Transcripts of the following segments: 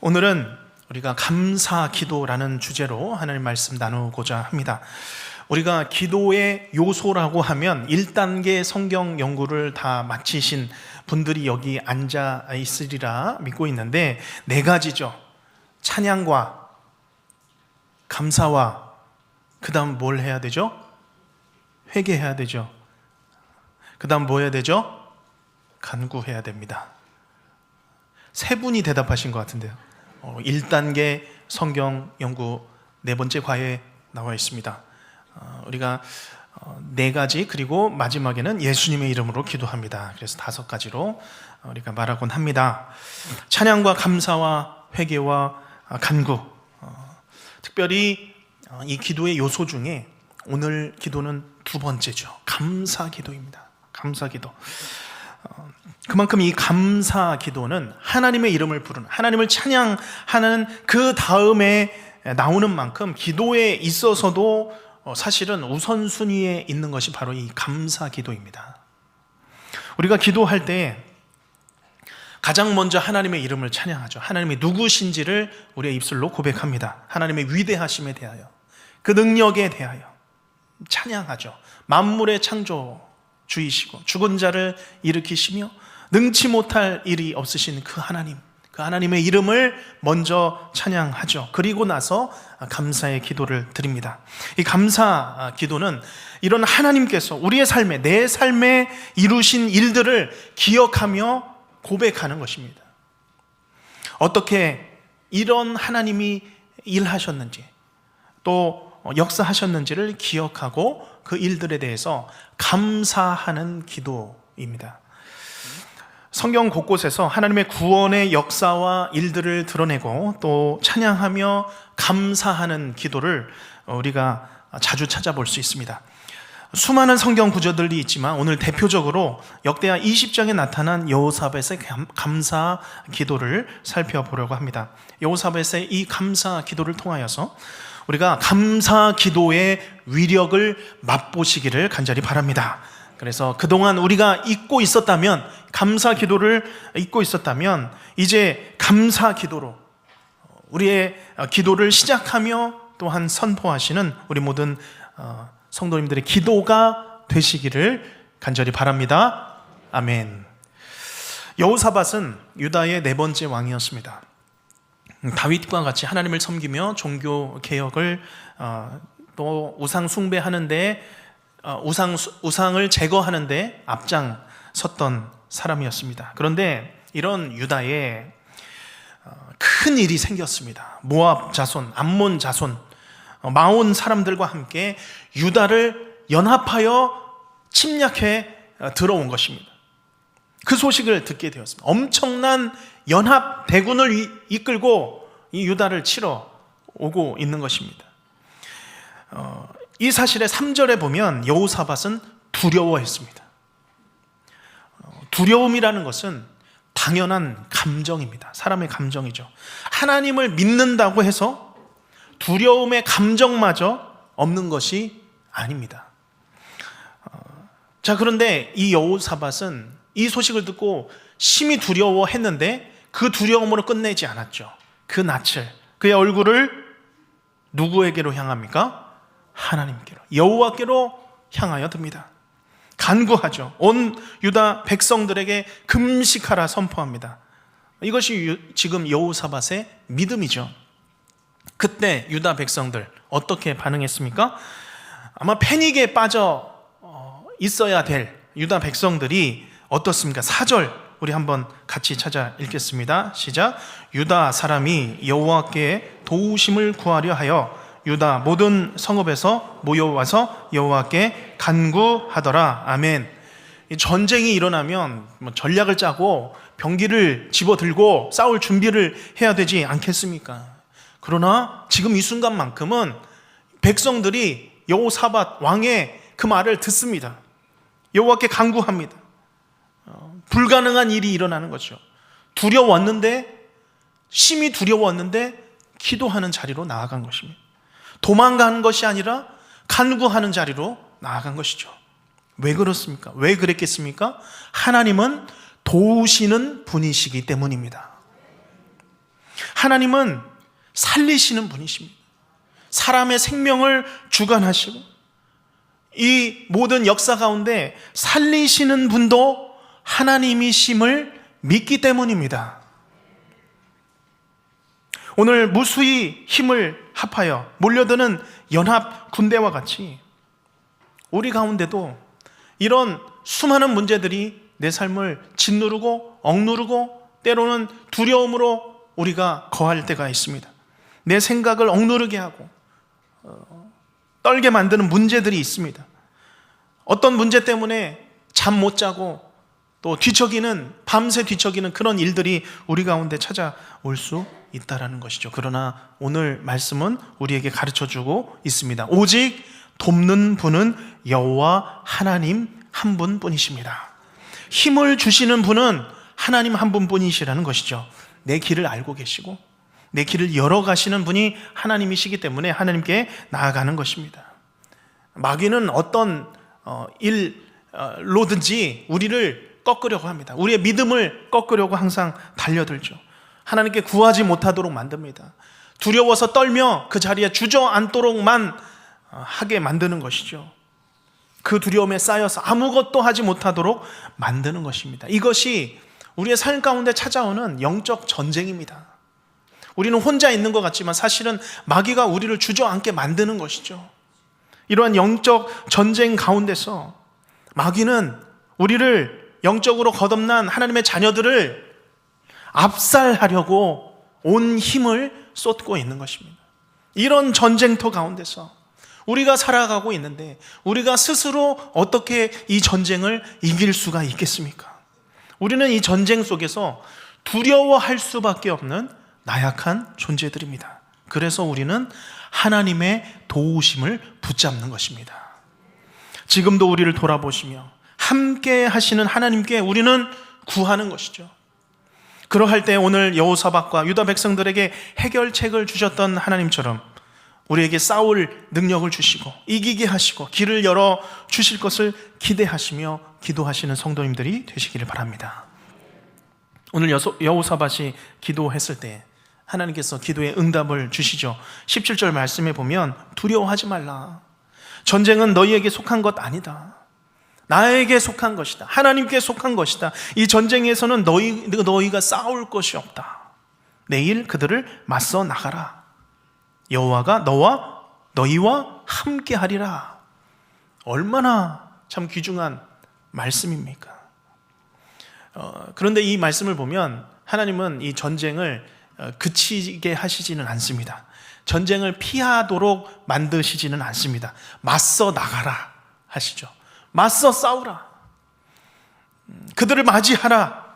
오늘은 우리가 감사 기도라는 주제로 하나님 말씀 나누고자 합니다. 우리가 기도의 요소라고 하면 1단계 성경 연구를 다 마치신 분들이 여기 앉아 있으리라 믿고 있는데 네 가지죠. 찬양과 감사와 그다음 뭘 해야 되죠? 회개해야 되죠. 그다음 뭐 해야 되죠? 간구해야 됩니다. 세 분이 대답하신 것 같은데요. 어, 1단계 성경 연구 네 번째 과에 나와 있습니다. 어, 우리가 어, 네 가지 그리고 마지막에는 예수님의 이름으로 기도합니다. 그래서 다섯 가지로 어, 우리가 말하곤 합니다. 찬양과 감사와 회개와 아, 간구. 어, 특별히 어, 이 기도의 요소 중에 오늘 기도는 두 번째죠. 감사 기도입니다. 감사 기도. 어, 그만큼 이 감사 기도는 하나님의 이름을 부르는 하나님을 찬양하는 그 다음에 나오는 만큼 기도에 있어서도 어, 사실은 우선순위에 있는 것이 바로 이 감사 기도입니다. 우리가 기도할 때 가장 먼저 하나님의 이름을 찬양하죠. 하나님이 누구신지를 우리의 입술로 고백합니다. 하나님의 위대하심에 대하여 그 능력에 대하여 찬양하죠. 만물의 창조 주이시고 죽은 자를 일으키시며 능치 못할 일이 없으신 그 하나님, 그 하나님의 이름을 먼저 찬양하죠. 그리고 나서 감사의 기도를 드립니다. 이 감사 기도는 이런 하나님께서 우리의 삶에, 내 삶에 이루신 일들을 기억하며 고백하는 것입니다. 어떻게 이런 하나님이 일하셨는지, 또 역사하셨는지를 기억하고 그 일들에 대해서 감사하는 기도입니다. 성경 곳곳에서 하나님의 구원의 역사와 일들을 드러내고 또 찬양하며 감사하는 기도를 우리가 자주 찾아볼 수 있습니다. 수많은 성경 구절들이 있지만 오늘 대표적으로 역대하 20장에 나타난 여호사벳의 감사 기도를 살펴보려고 합니다. 여호사벳의 이 감사 기도를 통하여서 우리가 감사 기도의 위력을 맛보시기를 간절히 바랍니다. 그래서 그동안 우리가 잊고 있었다면, 감사 기도를 잊고 있었다면, 이제 감사 기도로 우리의 기도를 시작하며 또한 선포하시는 우리 모든 어, 성도님들의 기도가 되시기를 간절히 바랍니다. 아멘. 여호사밧은 유다의 네 번째 왕이었습니다. 다윗과 같이 하나님을 섬기며 종교 개혁을 어, 또 우상 숭배하는데 어, 우상 우상을 제거하는데 앞장 섰던 사람이었습니다. 그런데 이런 유다에 어, 큰 일이 생겼습니다. 모압 자손, 암몬 자손, 마온 사람들과 함께 유다를 연합하여 침략해 들어온 것입니다. 그 소식을 듣게 되었습니다. 엄청난 연합 대군을 이끌고 이 유다를 치러 오고 있는 것입니다. 어, 이 사실의 3절에 보면 여호사밧은 두려워했습니다. 어, 두려움이라는 것은 당연한 감정입니다. 사람의 감정이죠. 하나님을 믿는다고 해서 두려움의 감정마저 없는 것이 아닙니다. 어, 자, 그런데 이 여호사밧은 이 소식을 듣고 심히 두려워했는데 그 두려움으로 끝내지 않았죠. 그 낯을 그의 얼굴을 누구에게로 향합니까? 하나님께로 여호와께로 향하여 듭니다. 간구하죠. 온 유다 백성들에게 금식하라 선포합니다. 이것이 지금 여호사밧의 믿음이죠. 그때 유다 백성들 어떻게 반응했습니까? 아마 패닉에 빠져 어, 있어야 될 유다 백성들이 어떻습니까? 4절 우리 한번 같이 찾아 읽겠습니다. 시작. 유다 사람이 여호와께 도우심을 구하려 하여 유다 모든 성읍에서 모여와서 여호와께 간구하더라. 아멘. 전쟁이 일어나면 뭐 전략을 짜고 병기를 집어들고 싸울 준비를 해야 되지 않겠습니까? 그러나 지금 이 순간만큼은 백성들이 여호사밧 왕의 그 말을 듣습니다. 여호와께 간구합니다. 불가능한 일이 일어나는 거죠. 두려웠는데, 심히 두려웠는데, 기도하는 자리로 나아간 것입니다. 도망가는 것이 아니라 간구하는 자리로 나아간 것이죠. 왜 그렇습니까? 왜 그랬겠습니까? 하나님은 도우시는 분이시기 때문입니다. 하나님은 살리시는 분이십니다. 사람의 생명을 주관하시고 이 모든 역사 가운데 살리시는 분도 하나님이심을 믿기 때문입니다. 오늘 무수히 힘을 합하여 몰려드는 연합 군대와 같이 우리 가운데도 이런 수많은 문제들이 내 삶을 짓누르고 억누르고 때로는 두려움으로 우리가 거할 때가 있습니다. 내 생각을 억누르게 하고 어, 떨게 만드는 문제들이 있습니다. 어떤 문제 때문에 잠 못 자고 또 뒤척이는 밤새 뒤척이는 그런 일들이 우리 가운데 찾아올 수 있다라는 것이죠. 그러나 오늘 말씀은 우리에게 가르쳐 주고 있습니다. 오직 돕는 분은 여호와 하나님 한 분뿐이십니다. 힘을 주시는 분은 하나님 한 분뿐이시라는 것이죠. 내 길을 알고 계시고 내 길을 열어 가시는 분이 하나님이시기 때문에 하나님께 나아가는 것입니다. 마귀는 어떤 어, 일로든지 우리를 꺾으려고 합니다. 우리의 믿음을 꺾으려고 항상 달려들죠. 하나님께 구하지 못하도록 만듭니다. 두려워서 떨며 그 자리에 주저앉도록만 어, 하게 만드는 것이죠. 그 두려움에 쌓여서 아무것도 하지 못하도록 만드는 것입니다. 이것이 우리의 삶 가운데 찾아오는 영적 전쟁입니다. 우리는 혼자 있는 것 같지만 사실은 마귀가 우리를 주저앉게 만드는 것이죠. 이러한 영적 전쟁 가운데서 마귀는 우리를 영적으로 거듭난 하나님의 자녀들을 압살하려고 온 힘을 쏟고 있는 것입니다. 이런 전쟁터 가운데서 우리가 살아가고 있는데 우리가 스스로 어떻게 이 전쟁을 이길 수가 있겠습니까? 우리는 이 전쟁 속에서 두려워할 수밖에 없는 나약한 존재들입니다. 그래서 우리는 하나님의 도우심을 붙잡는 것입니다. 지금도 우리를 돌아보시며 함께 하시는 하나님께 우리는 구하는 것이죠. 그러할 때 오늘 여호사박과 유다 백성들에게 해결책을 주셨던 하나님처럼 우리에게 싸울 능력을 주시고 이기게 하시고 길을 열어 주실 것을 기대하시며 기도하시는 성도님들이 되시기를 바랍니다. 오늘 여호사밭이 기도했을 때 하나님께서 기도에 응답을 주시죠. 17절 말씀에 보면 두려워하지 말라. 전쟁은 너희에게 속한 것 아니다. 나에게 속한 것이다. 하나님께 속한 것이다. 이 전쟁에서는 너희, 너희가 싸울 것이 없다. 내일 그들을 맞서 나가라. 여호와가 너와 너희와 함께 하리라. 얼마나 참 귀중한 말씀입니까? 어, 그런데 이 말씀을 보면 하나님은 이 전쟁을 어, 그치게 하시지는 않습니다. 전쟁을 피하도록 만드시지는 않습니다. 맞서 나가라 하시죠. 맞서 싸우라. 음, 그들을 맞이하라.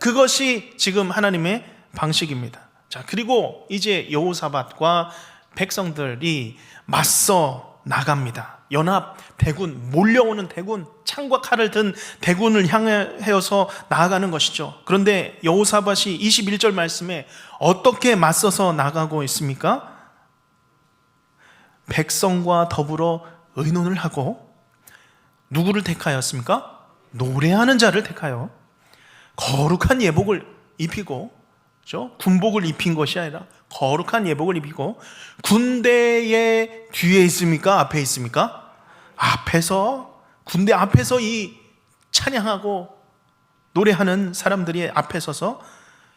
그것이 지금 하나님의 방식입니다. 자, 그리고 이제 여호사밧과 백성들이 맞서 나갑니다. 연합 대군 몰려오는 대군 창과 칼을 든 대군을 향해서 나아가는 것이죠. 그런데 여호사밧이 21절 말씀에 어떻게 맞서서 나가고 있습니까? 백성과 더불어 의논을 하고 누구를 택하였습니까? 노래하는 자를 택하여 거룩한 예복을 입히고 그렇죠? 군복을 입힌 것이 아니라 거룩한 예복을 입히고 군대의 뒤에 있습니까? 앞에 있습니까? 앞에서 군대 앞에서 이 찬양하고 노래하는 사람들이 앞에 서서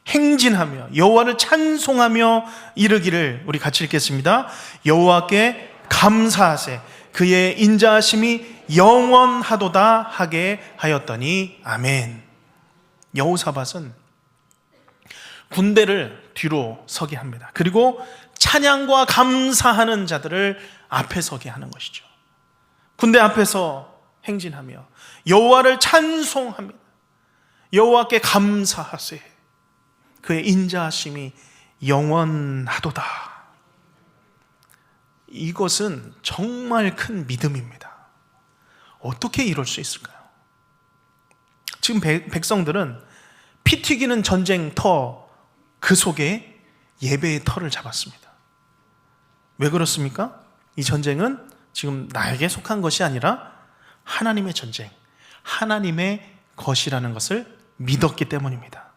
행진하며 여호와를 찬송하며 이르기를 우리 같이 읽겠습니다. 여호와께 감사하세 그의 인자하심이 영원하도다 하게 하였더니 아멘. 여호사밧은 군대를 뒤로 서게 합니다. 그리고 찬양과 감사하는 자들을 앞에 서게 하는 것이죠. 군대 앞에서 행진하며 여호와를 찬송합니다. 여호와께 감사하세. 그의 인자하심이 영원하도다. 이것은 정말 큰 믿음입니다. 어떻게 이럴 수 있을까요? 지금 백성들은 피 튀기는 전쟁터 그 속에 예배의 터를 잡았습니다. 왜 그렇습니까? 이 전쟁은 지금 나에게 속한 것이 아니라 하나님의 전쟁, 하나님의 것이라는 것을 믿었기 때문입니다.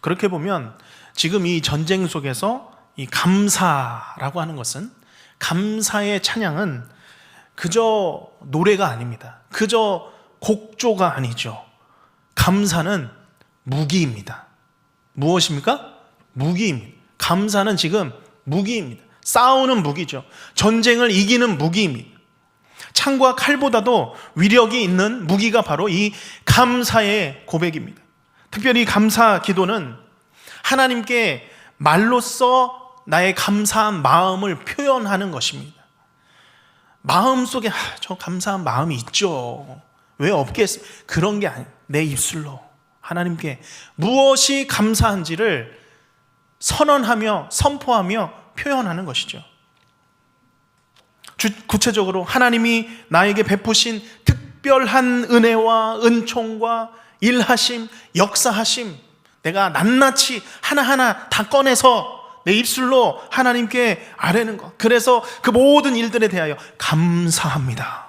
그렇게 보면 지금 이 전쟁 속에서 이 감사라고 하는 것은 감사의 찬양은 그저 노래가 아닙니다. 그저 곡조가 아니죠. 감사는 무기입니다. 무엇입니까? 무기입니다. 감사는 지금 무기입니다. 싸우는 무기죠. 전쟁을 이기는 무기입니다. 창과 칼보다도 위력이 있는 무기가 바로 이 감사의 고백입니다. 특별히 감사 기도는 하나님께 말로써 나의 감사한 마음을 표현하는 것입니다. 마음 속에 아, 저 감사한 마음이 있죠. 왜 없겠어? 그런 게 아니. 내 입술로 하나님께 무엇이 감사한지를 선언하며 선포하며 표현하는 것이죠. 주, 구체적으로 하나님이 나에게 베푸신 특별한 은혜와 은총과 일하심, 역사하심, 내가 낱낱이 하나하나 다 꺼내서 내 입술로 하나님께 아뢰는 것. 그래서 그 모든 일들에 대하여 감사합니다.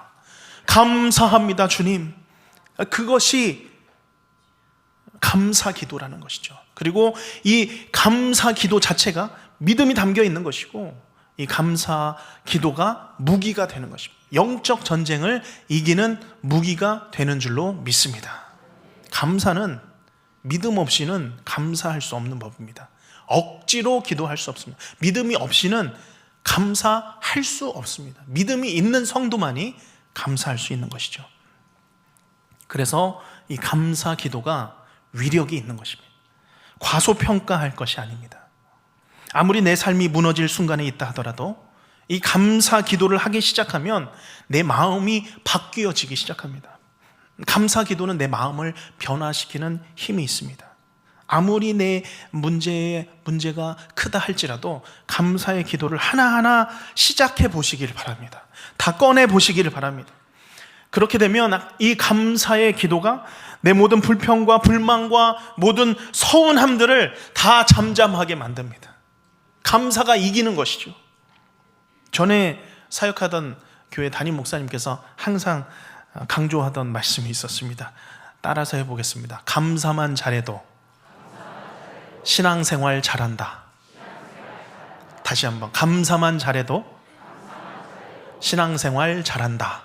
감사합니다, 주님. 그것이 감사 기도라는 것이죠. 그리고 이 감사 기도 자체가 믿음이 담겨 있는 것이고 이 감사 기도가 무기가 되는 것입니다. 영적 전쟁을 이기는 무기가 되는 줄로 믿습니다. 감사는 믿음 없이는 감사할 수 없는 법입니다. 억지로 기도할 수 없습니다. 믿음이 없이는 감사할 수 없습니다. 믿음이 있는 성도만이 감사할 수 있는 것이죠. 그래서 이 감사 기도가 위력이 있는 것입니다. 과소평가할 것이 아닙니다. 아무리 내 삶이 무너질 순간에 있다 하더라도 이 감사 기도를 하기 시작하면 내 마음이 바뀌어지기 시작합니다. 감사 기도는 내 마음을 변화시키는 힘이 있습니다. 아무리 내 문제의 문제가 크다 할지라도 감사의 기도를 하나하나 시작해 보시길 바랍니다. 다 꺼내 보시기를 바랍니다. 그렇게 되면 이 감사의 기도가 내 모든 불평과 불만과 모든 서운함들을 다 잠잠하게 만듭니다. 감사가 이기는 것이죠. 전에 사역하던 교회 담임 목사님께서 항상 강조하던 말씀이 있었습니다. 따라서 해보겠습니다. 감사만 잘해도 신앙생활 잘한다. 다시 한번 감사만 잘해도 신앙생활 잘한다.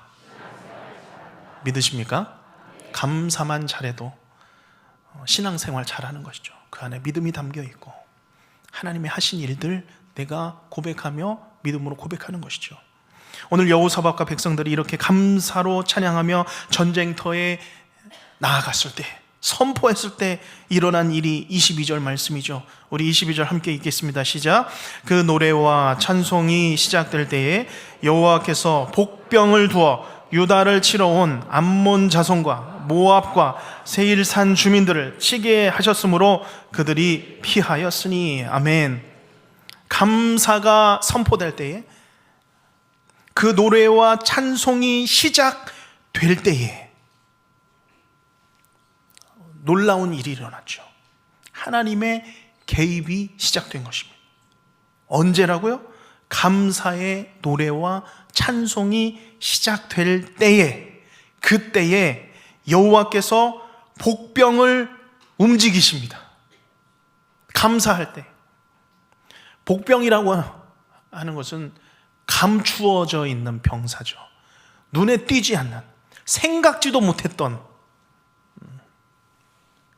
믿으십니까? 감사만 잘해도 신앙생활 잘하는 것이죠. 그 안에 믿음이 담겨 있고 하나님의 하신 일들 내가 고백하며 믿음으로 고백하는 것이죠. 오늘 여호사박과 백성들이 이렇게 감사로 찬양하며 전쟁터에 나아갔을 때 선포했을 때 일어난 일이 22절 말씀이죠. 우리 22절 함께 읽겠습니다. 시작. 그 노래와 찬송이 시작될 때에 여호와께서 복병을 두어 유다를 치러 온 암몬 자손과 모압과 세일산 주민들을 치게 하셨으므로 그들이 피하였으니 아멘. 감사가 선포될 때에 그 노래와 찬송이 시작될 때에 놀라운 일이 일어났죠. 하나님의 개입이 시작된 것입니다. 언제라고요? 감사의 노래와 찬송이 시작될 때에 그때에 여호와께서 복병을 움직이십니다. 감사할 때. 복병이라고 하는 것은 감추어져 있는 병사죠. 눈에 띄지 않는 생각지도 못했던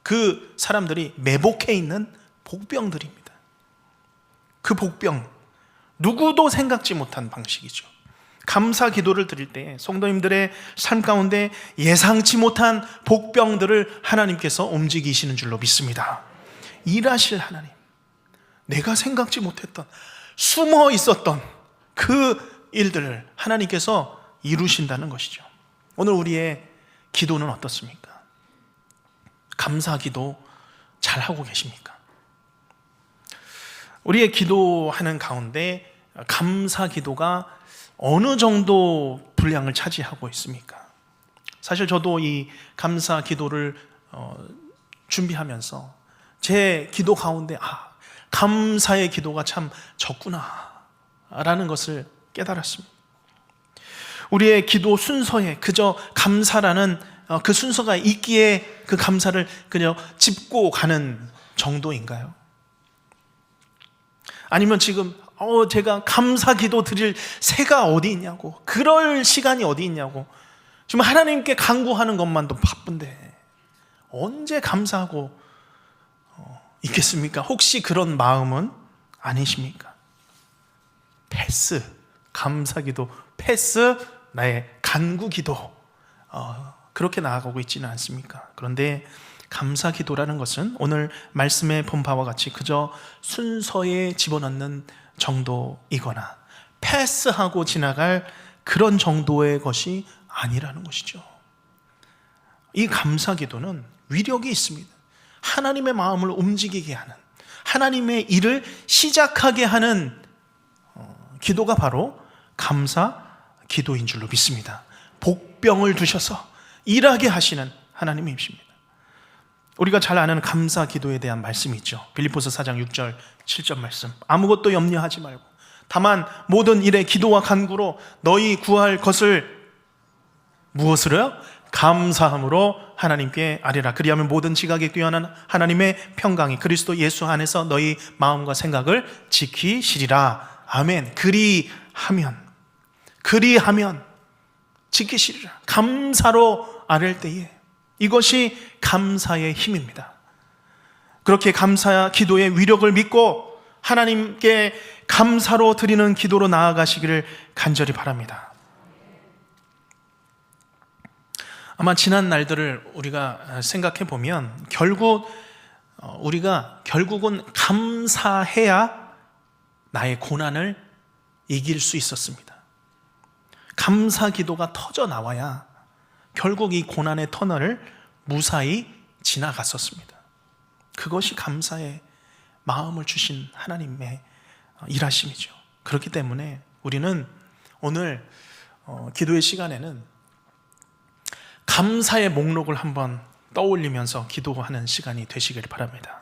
그 사람들이 매복해 있는 복병들입니다. 그 복병 누구도 생각지 못한 방식이죠. 감사 기도를 드릴 때 성도님들의 삶 가운데 예상치 못한 복병들을 하나님께서 움직이시는 줄로 믿습니다. 일하실 하나님. 내가 생각지 못했던 숨어 있었던 그 일들을 하나님께서 이루신다는 것이죠. 오늘 우리의 기도는 어떻습니까? 감사 기도 잘 하고 계십니까? 우리의 기도하는 가운데 감사 기도가 어느 정도 분량을 차지하고 있습니까? 사실 저도 이 감사 기도를 어, 준비하면서 제 기도 가운데 아, 감사의 기도가 참 적구나라는 것을 깨달았습니다. 우리의 기도 순서에 그저 감사라는 어, 그 순서가 있기에 그 감사를 그냥 짚고 가는 정도인가요? 아니면 지금 어 제가 감사 기도 드릴 새가 어디 있냐고 그럴 시간이 어디 있냐고 지금 하나님께 간구하는 것만도 바쁜데 언제 감사하고 어, 있겠습니까? 혹시 그런 마음은 아니십니까? 패스 감사 기도 패스 나의 간구 기도 어, 그렇게 나아가고 있지는 않습니까? 그런데 감사 기도라는 것은 오늘 말씀에 본 바와 같이 그저 순서에 집어넣는 정도이거나 패스하고 지나갈 그런 정도의 것이 아니라는 것이죠. 이 감사 기도는 위력이 있습니다. 하나님의 마음을 움직이게 하는 하나님의 일을 시작하게 하는 어, 기도가 바로 감사 기도인 줄로 믿습니다. 복병을 두셔서 일하게 하시는 하나님이십니다. 우리가 잘 아는 감사 기도에 대한 말씀이 있죠. 빌립보서 4장 6절 7절 말씀. 아무것도 염려하지 말고 다만 모든 일에 기도와 간구로 너희 구할 것을 무엇으로요? 감사함으로 하나님께 아뢰라. 그리하면 모든 지각에 뛰어난 하나님의 평강이 그리스도 예수 안에서 너희 마음과 생각을 지키시리라. 아멘. 그리하면 그리하면 지키시리라. 감사로 아랠 때에 이것이 감사의 힘입니다. 그렇게 감사 기도의 위력을 믿고 하나님께 감사로 드리는 기도로 나아가시기를 간절히 바랍니다. 아마 지난 날들을 우리가 생각해 보면 결국 어, 우리가 결국은 감사해야 나의 고난을 이길 수 있었습니다. 감사 기도가 터져 나와야 결국 이 고난의 터널을 무사히 지나갔었습니다. 그것이 감사의 마음을 주신 하나님의 일하심이죠. 그렇기 때문에 우리는 오늘 어, 기도의 시간에는 감사의 목록을 한번 떠올리면서 기도하는 시간이 되시길 바랍니다.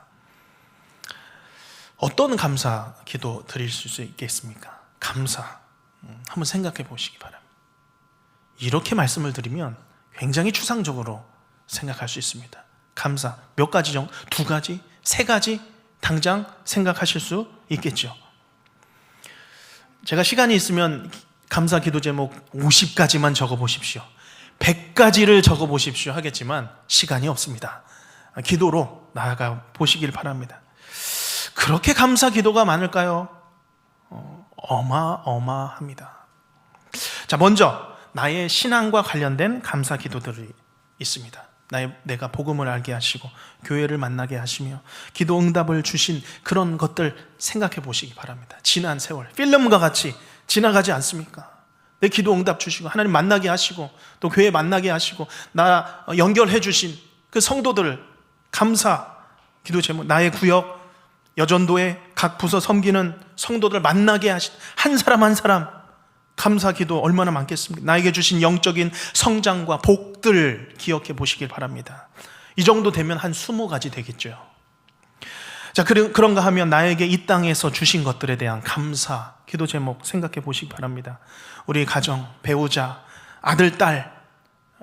어떤 감사 기도 드릴 수 있겠습니까? 감사. 음, 한번 생각해 보시기 바랍니다. 이렇게 말씀을 드리면 굉장히 추상적으로 생각할 수 있습니다. 감사. 몇 가지 정도? 두 가지? 세 가지? 당장 생각하실 수 있겠죠. 제가 시간이 있으면 감사 기도 제목 50가지만 적어 보십시오. 100가지를 적어 보십시오 하겠지만 시간이 없습니다. 기도로 나아가 보시길 바랍니다. 그렇게 감사 기도가 많을까요? 어, 어마어마합니다. 자, 먼저 나의 신앙과 관련된 감사 기도들이 있습니다. 나의, 내가 복음을 알게 하시고 교회를 만나게 하시며 기도 응답을 주신 그런 것들 생각해 보시기 바랍니다. 지난 세월 필름과 같이 지나가지 않습니까? 내 기도 응답 주시고 하나님 만나게 하시고 또 교회 만나게 하시고 나 연결해 주신 그 성도들 감사 기도 제목 나의 구역 여전도에 각 부서 섬기는 성도들 만나게 하신 한 사람 한 사람 감사 기도 얼마나 많겠습니까? 나에게 주신 영적인 성장과 복들 기억해 보시길 바랍니다. 이 정도 되면 한 20가지 되겠죠. 자, 그런가 하면 나에게 이 땅에서 주신 것들에 대한 감사, 기도 제목 생각해 보시기 바랍니다. 우리 가정, 배우자, 아들, 딸,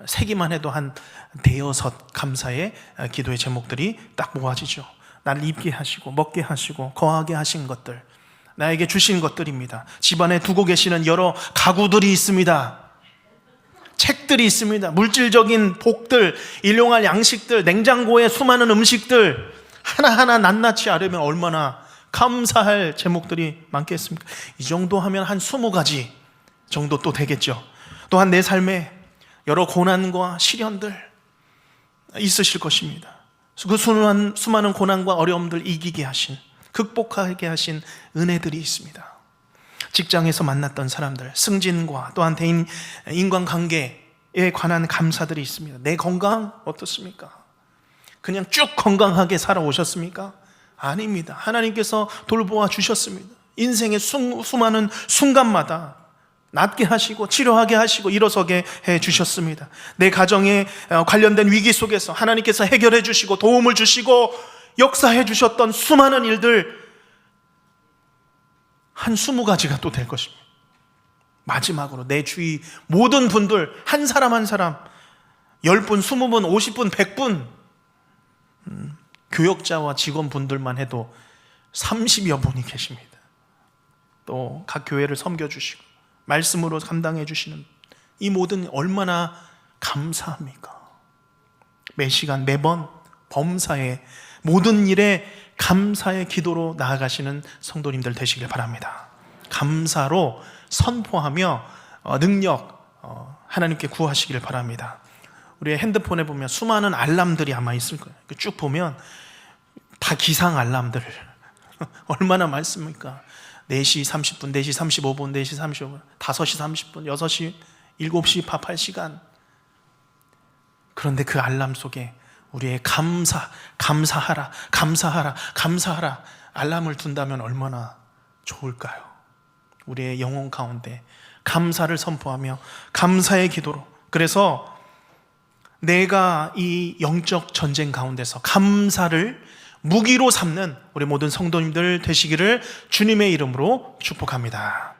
세기만 해도 한 대여섯 감사의 기도의 제목들이 딱 모아지죠. 날 입게 하시고, 먹게 하시고, 거하게 하신 것들, 나에게 주신 것들입니다. 집안에 두고 계시는 여러 가구들이 있습니다. 책들이 있습니다. 물질적인 복들, 일용할 양식들, 냉장고에 수많은 음식들, 하나하나 낱낱이 아려면 얼마나 감사할 제목들이 많겠습니까? 이 정도 하면 한 20가지 정도 또 되겠죠. 또한 내 삶에 여러 고난과 시련들 있으실 것입니다. 그 수많은, 고난과 어려움들 이기게 하신, 극복하게 하신 은혜들이 있습니다. 직장에서 만났던 사람들, 승진과 또한 대인 인간관계에 관한 감사들이 있습니다. 내 건강 어떻습니까? 그냥 쭉 건강하게 살아오셨습니까? 아닙니다. 하나님께서 돌보아 주셨습니다. 인생의 수, 수많은 순간마다 낫게 하시고 치료하게 하시고 일어서게 해 주셨습니다. 내 가정에 어, 관련된 위기 속에서 하나님께서 해결해 주시고 도움을 주시고 역사해 주셨던 수많은 일들 한 스무 가지가 또 될 것입니다. 마지막으로 내 주위 모든 분들 한 사람 한 사람 열 분, 스무 분, 오십 분, 백 분 음, 교역자와 직원분들만 해도 30여 분이 계십니다. 또 각 교회를 섬겨 주시고 말씀으로 감당해 주시는 이 모든 얼마나 감사합니까? 매 시간 매번 범사에 모든 일에 감사의 기도로 나아가시는 성도님들 되시길 바랍니다. 감사로 선포하며 어, 능력 어, 하나님께 구하시길 바랍니다. 우리의 핸드폰에 보면 수많은 알람들이 아마 있을 거예요. 그쭉 보면 다 기상 알람들 얼마나 많습니까? 4시 30분, 4시 35분, 4시 35분, 5시 30분, 6시, 7시 밥할 시간. 그런데 그 알람 속에 우리의 감사, 감사하라, 감사하라, 감사하라 알람을 둔다면 얼마나 좋을까요? 우리의 영혼 가운데 감사를 선포하며 감사의 기도로 그래서 내가 이 영적 전쟁 가운데서 감사를 무기로 삼는 우리 모든 성도님들 되시기를 주님의 이름으로 축복합니다.